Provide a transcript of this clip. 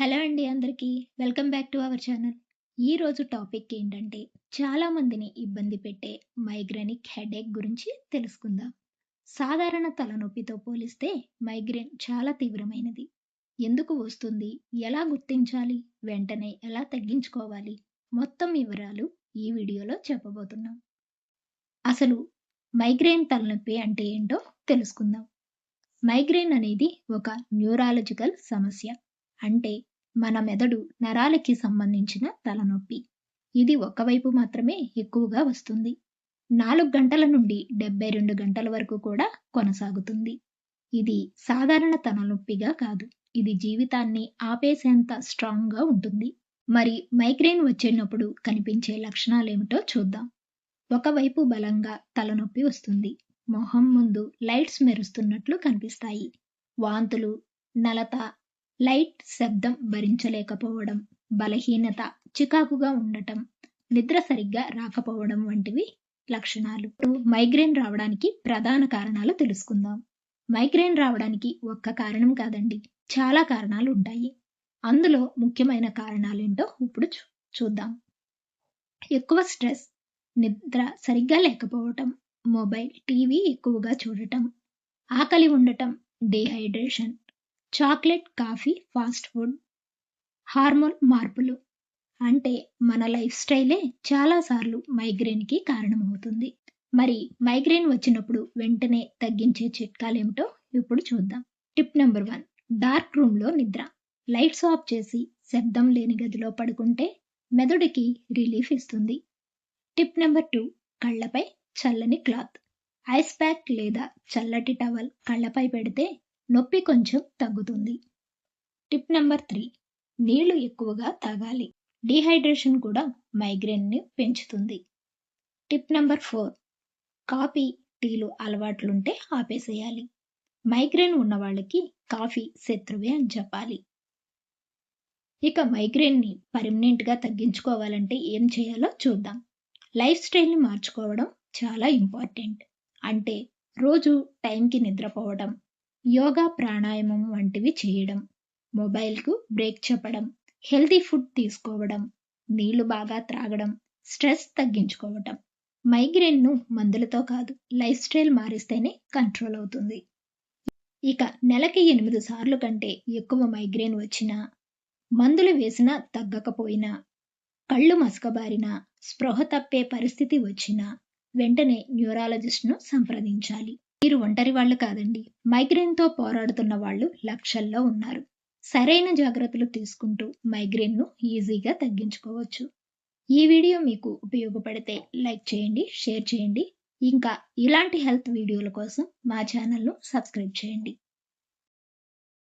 Hello అండి అందరికీ. Welcome back to our channel. ఈరోజు టాపిక్ ఏంటంటే చాలామందిని ఇబ్బంది పెట్టే మైగ్రేనిక్ హెడేక్ గురించి తెలుసుకుందాం. సాధారణ తలనొప్పితో పోలిస్తే మైగ్రేన్ చాలా తీవ్రమైనది. ఎందుకు వస్తుంది? ఎలా గుర్తించాలి? వెంటనే ఎలా తగ్గించుకోవాలి? మొత్తం వివరాలు ఈ వీడియోలో చెప్పబోతున్నాం. అసలు మైగ్రేన్ తలనొప్పి అంటే ఏంటో తెలుసుకుందాం. మైగ్రేన్ అనేది ఒక న్యూరాలజికల్ సమస్య. అంటే మన మెదడు నరాలకి సంబంధించిన తలనొప్పి. ఇది ఒకవైపు మాత్రమే ఎక్కువగా వస్తుంది. నాలుగు గంటల నుండి డెబ్బై రెండు గంటల వరకు కూడా కొనసాగుతుంది. ఇది సాధారణ తలనొప్పిగా కాదు. ఇది జీవితాన్ని ఆపేసేంత స్ట్రాంగ్గా ఉంటుంది. మరి మైగ్రేన్ వచ్చినప్పుడు కనిపించే లక్షణాలు ఏమిటో చూద్దాం. ఒకవైపు బలంగా తలనొప్పి వస్తుంది. మొహం ముందు లైట్స్ మెరుస్తున్నట్లు కనిపిస్తాయి. వాంతులు నలత లైట్ శబ్దం భరించలేకపోవడం బలహీనత చికాకుగా ఉండటం నిద్ర సరిగ్గా రాకపోవడం వంటివి లక్షణాలు. మైగ్రేన్ రావడానికి ప్రధాన కారణాలు తెలుసుకుందాం. మైగ్రేన్ రావడానికి ఒక్క కారణం కాదండి చాలా కారణాలు ఉంటాయి. అందులో ముఖ్యమైన కారణాలు ఏంటో ఇప్పుడు చూద్దాం. ఎక్కువ స్ట్రెస్ నిద్ర సరిగ్గా లేకపోవటం మొబైల్ టీవీ ఎక్కువగా చూడటం ఆకలి ఉండటం dehydration chocolate coffee fast food hormone మార్పులు అంటే మన లైఫ్ స్టైలే చాలాసార్లు మైగ్రేన్కి కారణమవుతుంది. మరి మైగ్రేన్ వచ్చినప్పుడు వెంటనే తగ్గించే చిట్కాలేమిటో ఇప్పుడు చూద్దాం. టిప్ నెంబర్ వన్ డార్క్ రూమ్లో నిద్ర. లైట్స్ ఆఫ్ చేసి శబ్దం లేని గదిలో పడుకుంటే మెదడుకి రిలీఫ్ ఇస్తుంది. టిప్ నెంబర్ టూ కళ్ళపై చల్లని క్లాత్. ఐస్ ప్యాక్ లేదా చల్లటి టవల్ కళ్ళపై పెడితే నొప్పి కొంచెం తగ్గుతుంది. టిప్ నెంబర్ త్రీ నీళ్ళు ఎక్కువగా తాగాలి. డీహైడ్రేషన్ కూడా మైగ్రేన్ని పెంచుతుంది. టిప్ నెంబర్ ఫోర్ కాఫీ టీలు అలవాట్లుంటే ఆపేసేయాలి. మైగ్రేన్ ఉన్న వాళ్ళకి కాఫీ శత్రువే అని చెప్పాలి. ఇక మైగ్రేన్ని పర్మనెంట్గా తగ్గించుకోవాలంటే ఏం చేయాలో చూద్దాం. లైఫ్ స్టైల్ని మార్చుకోవడం చాలా ఇంపార్టెంట్. అంటే రోజు టైంకి నిద్రపోవడం యోగా ప్రాణాయామం వంటివి చేయడం మొబైల్కు బ్రేక్ చెప్పడం హెల్తీ ఫుడ్ తీసుకోవడం నీళ్ళు బాగా త్రాగడం స్ట్రెస్ తగ్గించుకోవటం. మైగ్రేన్ను మందులతో కాదు లైఫ్ స్టైల్ మారిస్తేనే కంట్రోల్ అవుతుంది. ఇక నెలకి ఎనిమిది సార్లు కంటే ఎక్కువ మైగ్రేన్ వచ్చినా మందులు వేసినా తగ్గకపోయినా కళ్ళు మసకబారినా స్పృహ తప్పే పరిస్థితి వచ్చినా వెంటనే న్యూరాలజిస్ట్ను సంప్రదించాలి. మీరు ఒంటరి వాళ్ళు కాదండి. మైగ్రేన్తో పోరాడుతున్న వాళ్ళు లక్షల్లో ఉన్నారు. సరైన జాగ్రత్తలు తీసుకుంటూ మైగ్రేన్ను ఈజీగా తగ్గించుకోవచ్చు. ఈ వీడియో మీకు ఉపయోగపడితే లైక్ చేయండి షేర్ చేయండి. ఇంకా ఇలాంటి హెల్త్ వీడియోల కోసం మా ఛానల్ను సబ్స్క్రైబ్ చేయండి.